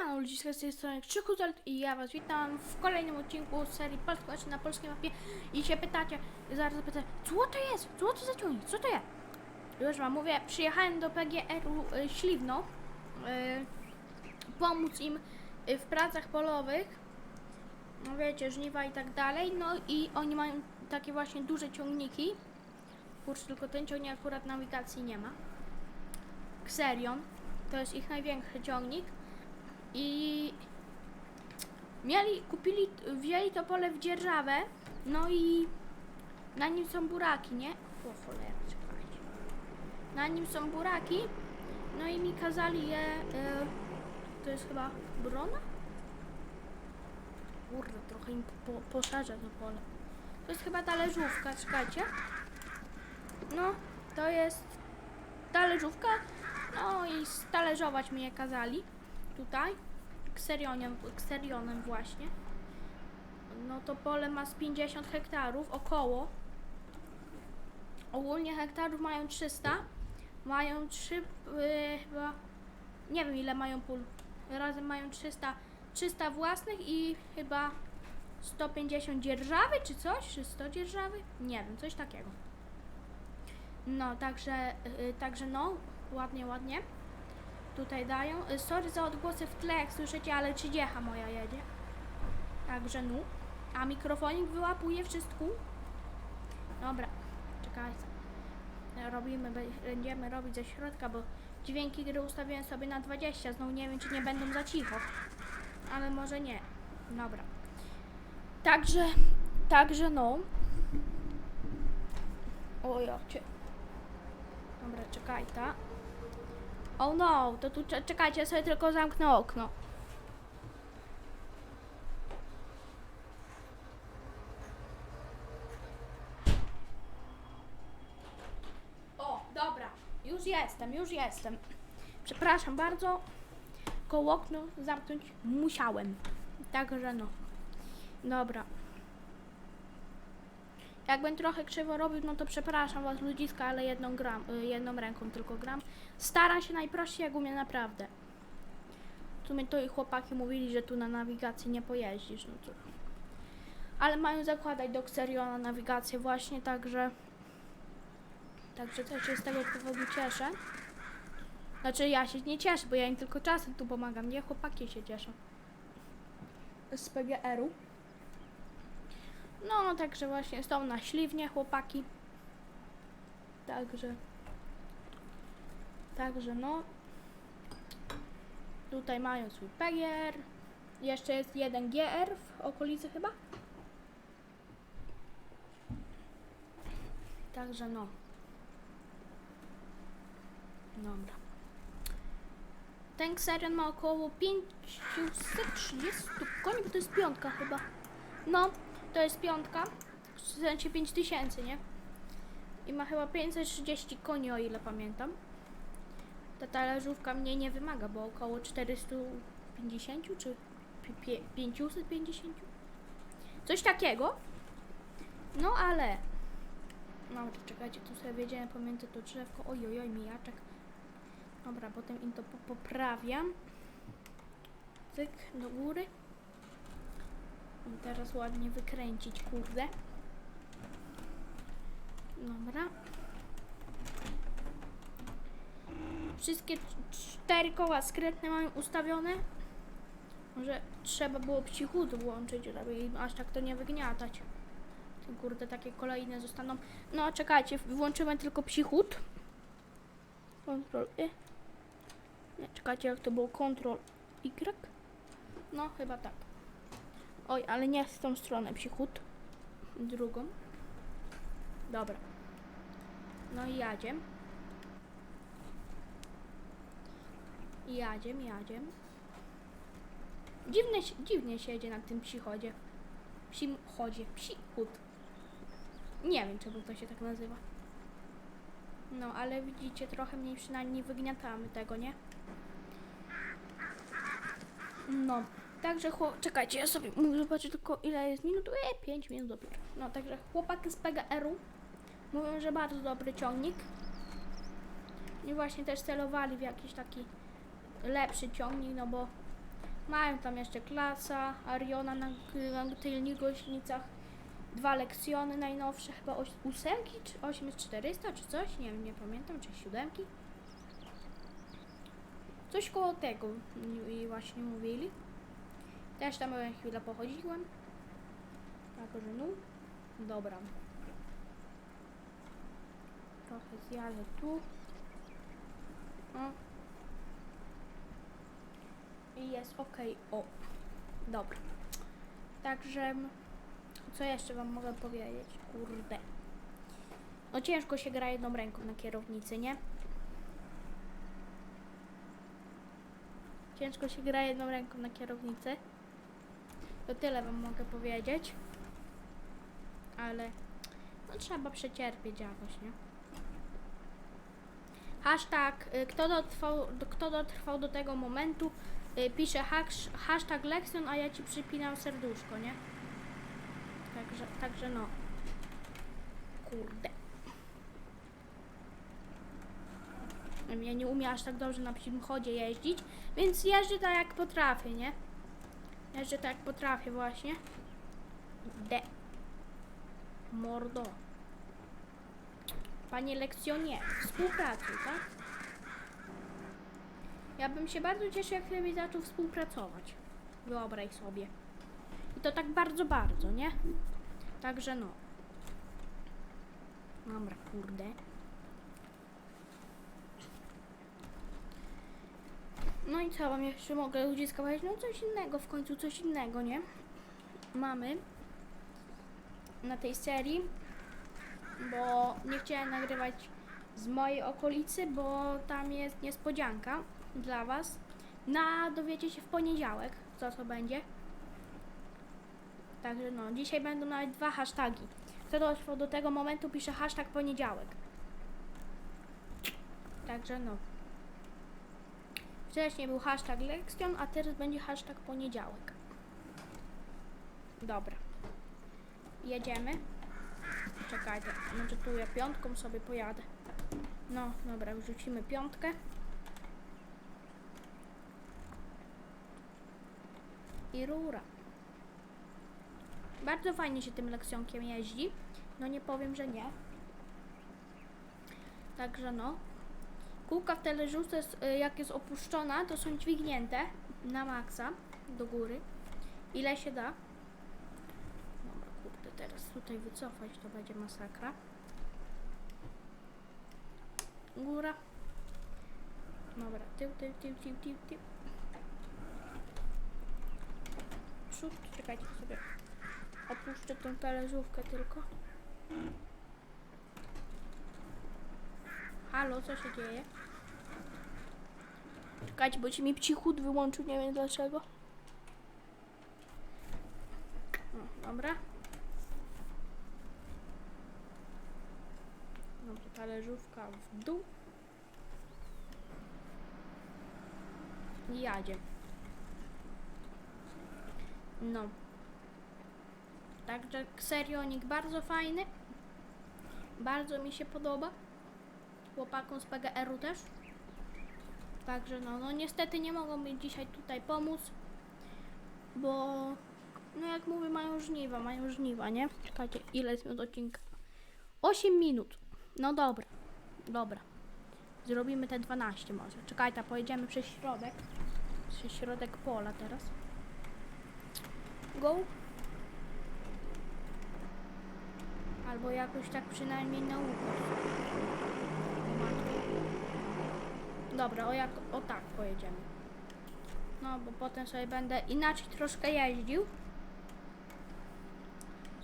Siemano ludziska z tej strony Krzykuzolt i ja was witam w kolejnym odcinku serii Polska na polskiej mapie i się pytacie, zaraz zapytacie, co to jest? Co to za ciągnik? Co to jest? Już wam mówię, przyjechałem do PGR-u y, Śliwno y, pomóc im y, w pracach polowych no wiecie, żniwa i tak dalej, no i oni mają takie właśnie duże ciągniki kurczę, tylko ten ciągnik akurat nawigacji nie ma Xerion to jest ich największy ciągnik i mieli, kupili, wzięli to pole w dzierżawę, no i na nim są buraki, nie? O cholera, czekajcie. Na nim są buraki, no i mi kazali je, e, to jest chyba brona? Kurde, trochę im po, to pole. To jest chyba talerzówka, czekajcie. No, to jest talerzówka, no i stalerzować mi je kazali tutaj. Kserionem, właśnie. No to pole ma z 50 hektarów, około. Ogólnie hektarów mają 300. Mają 3 yy, chyba, nie wiem ile mają pól. Razem mają 300, 300 własnych i chyba 150 dzierżawy czy coś? Czy 100 dzierżawy? Nie wiem, coś takiego. No, także, yy, także no, ładnie, ładnie. Tutaj dają. Y, Sorry za odgłosy w tle, jak słyszycie, ale trzydziecha moja jedzie. Także no. A mikrofonik wyłapuje wszystko. Dobra, czekajcie. Robimy, będziemy robić ze środka, bo dźwięki gry ustawiłem sobie na 20. Znowu nie wiem, czy nie będą za cicho. Ale może nie. Dobra. Także, także no. O cię. Dobra, czekajcie. Oh no, to tu cze- czekajcie, ja sobie tylko zamknę okno. O, dobra, już jestem, już jestem. Przepraszam bardzo, koło okno zamknąć musiałem. Także no. Dobra. Jakbym trochę krzywo robił, no to przepraszam was ludziska, ale jedną, gram, y, jedną ręką tylko gram. Staram się najprościej, jak umiem naprawdę. W sumie to i chłopaki mówili, że tu na nawigacji nie pojeździsz, no to... Ale mają zakładać do Xeriona nawigację właśnie, także... Także też się z tego powodu cieszę. Znaczy ja się nie cieszę, bo ja im tylko czasem tu pomagam, nie chłopaki się cieszą. Z PGR-u. No, także właśnie są na śliwnie chłopaki. Także... Także no. Tutaj mają swój PGR. Jeszcze jest jeden GR w okolicy chyba. Także no. Dobra. Ten Xerion ma około 530 koni, bo to jest piątka chyba. No, to jest piątka. W sensie 5000, nie? I ma chyba 530 koni, o ile pamiętam. Ta talerzówka mnie nie wymaga, bo około 450 czy pi- pie- 550? Coś takiego. No ale. No to czekajcie, tu sobie wiedziałem pomiędzy to drzewko. Oj, oj, oj, mijaczek. Dobra, potem im to po- poprawiam. Cyk, do góry. Teraz ładnie wykręcić, kurde. Dobra. Wszystkie cz- cztery koła skrętne mają ustawione. Może trzeba było psichut włączyć, żeby aż tak to nie wygniatać. Kurde takie kolejne zostaną. No czekajcie, włączymy tylko psichut. Ctrl Y. Nie, czekajcie jak to było Ctrl Y. No chyba tak. Oj, ale nie w tą stronę psichut. Drugą. Dobra. No i jadziem. Jadziem, jadziem. Dziwnie, się- dziwnie się jedzie na tym psichodzie. Psim chodzie. Psichód. Nie wiem, czemu to się tak nazywa. No, ale widzicie, trochę mniej przynajmniej wygniatamy tego, nie? No, także chłop... Czekajcie, ja sobie zobaczę tylko ile jest minut. E, 5 minut dopiero. No, także chłopaki z PGR-u mówią, że bardzo dobry ciągnik. I właśnie też celowali w jakiś taki lepszy ciągnik, no bo Mają tam jeszcze klasa, Ariona na, na tylnych gościnicach. Dwa lekcjony najnowsze, chyba oś- ósemki, czy 8400, czy coś, nie wiem, nie pamiętam, czy siódemki. Coś koło tego mi właśnie mówili. Też tam byłem chwilę pochodziłem. Także no, dobra. Trochę zjadę tu. O. I jest ok. O. Dobra. Także co jeszcze wam mogę powiedzieć? Kurde. No ciężko się gra jedną ręką na kierownicy, nie? Ciężko się gra jedną ręką na kierownicy. To tyle wam mogę powiedzieć. Ale no trzeba przecierpieć jakoś, nie? Hashtag, y, kto dotrwał, do- kto dotrwał do tego momentu, y, pisze hash, hashtag Lexion, a ja ci przypinam serduszko, nie? Także, także no. Kurde. Ja nie umiem aż tak dobrze na psim chodzie jeździć, więc jeżdżę tak jak potrafię, nie? Jeżdżę tak jak potrafię właśnie. De. Mordo. Panie lekcjonie, współpracuj, tak? Ja bym się bardzo cieszył, jak mi zaczął współpracować. Wyobraź sobie. I to tak bardzo, bardzo, nie? Także no. Dobra, kurde. No i co wam jeszcze mogę ludziska powiedzieć? No coś innego, w końcu coś innego, nie? Mamy na tej serii, bo nie chciałem nagrywać z mojej okolicy, bo tam jest niespodzianka dla was. Na dowiecie się w poniedziałek, co to będzie. Także no, dzisiaj będą nawet dwa hasztagi. Kto dotrwał do tego momentu, pisze hashtag poniedziałek. Także no. Wcześniej był hashtag lekcjon, a teraz będzie hashtag poniedziałek. Dobra. Jedziemy. Czekajcie, może tu ja piątką sobie pojadę. No, dobra, wrzucimy piątkę. I rura. Bardzo fajnie się tym lekcjonkiem jeździ. No nie powiem, że nie. Także no. Kółka w teleżówce, s- y, jak jest opuszczona, to są dźwignięte na maksa do góry. Ile się da. Dobra, kurde, teraz tutaj wycofać to będzie masakra. Góra. Dobra, tył, tył, tył, tył, tył, tył. Przód, czekajcie sobie. Opuszczę tą talerzówkę tylko. Halo, co się dzieje? Czekajcie, bo ci mi pcichut wyłączył, nie wiem dlaczego. O, dobra. Dobra, talerzówka w dół. I jadzie. No. Także serionik bardzo fajny. Bardzo mi się podoba. Chłopakom z PGR-u też. Także no, no niestety nie mogą mi dzisiaj tutaj pomóc, bo no jak mówię, mają żniwa, mają żniwa, nie? Czekajcie, ile jest minut odcinka? 8 minut. No dobra, dobra. Zrobimy te 12 może. Czekajcie, pojedziemy przez środek. Przez środek pola teraz. Go. Albo jakoś tak przynajmniej na ukos. Dobra, o, jak, o tak pojedziemy. No, bo potem sobie będę inaczej troszkę jeździł.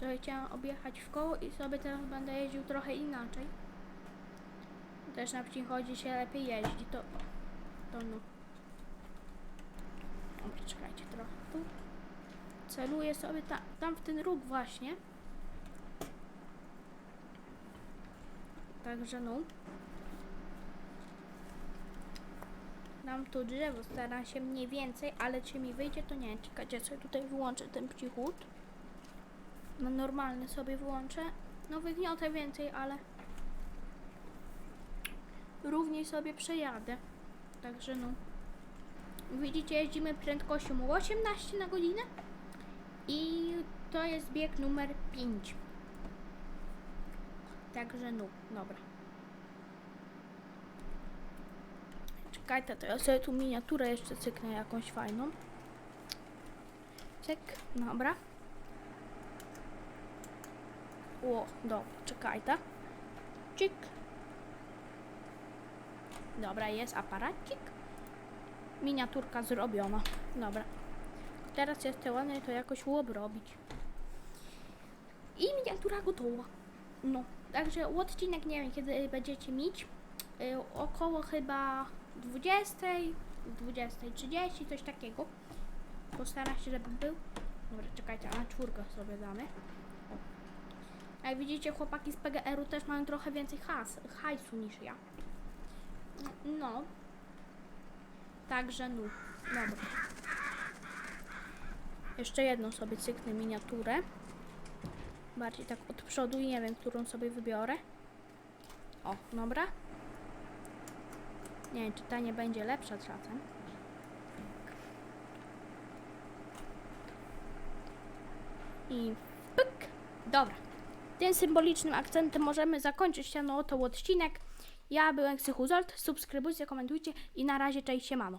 Sobie chciałam objechać w koło i sobie teraz będę jeździł trochę inaczej. Też na chodzi się lepiej jeździ, to, to no. Dobra, czekajcie trochę tu. Celuję sobie ta, tam w ten róg właśnie. Także no. Dam tu drzewo, staram się mniej więcej, ale czy mi wyjdzie to nie. Czekajcie, sobie tutaj wyłączę ten pcichut. No normalny sobie włączę. No wygniotę więcej, ale równiej sobie przejadę. Także no. Widzicie, jeździmy prędkością 18 na godzinę i to jest bieg numer 5. Także no, dobra. Czekajcie, to ja sobie tu miniaturę jeszcze cyknę jakąś fajną. Cyk, dobra. O, dobra, czekajcie. Czyk. Dobra, jest aparacik. Miniaturka zrobiona. Dobra. Teraz jest te ładne, to jakoś łob robić. I miniatura gotowa. No, także odcinek nie wiem kiedy będziecie mieć. Y, około chyba 20, 20.30, coś takiego. Postaram się, żeby był. Dobra, czekajcie, a na czwórkę sobie damy. Jak widzicie, chłopaki z PGR-u też mają trochę więcej has, hajsu niż ja. No. Także no. Dobra. Jeszcze jedną sobie cyknę miniaturę. Bardziej tak od przodu i nie wiem, którą sobie wybiorę. O, dobra. Nie wiem, czy ta nie będzie lepsza czasem. I pyk. Dobra. Tym symbolicznym akcentem możemy zakończyć ten oto odcinek. Ja byłem Ksychuzolt. Subskrybujcie, komentujcie i na razie cześć siemano.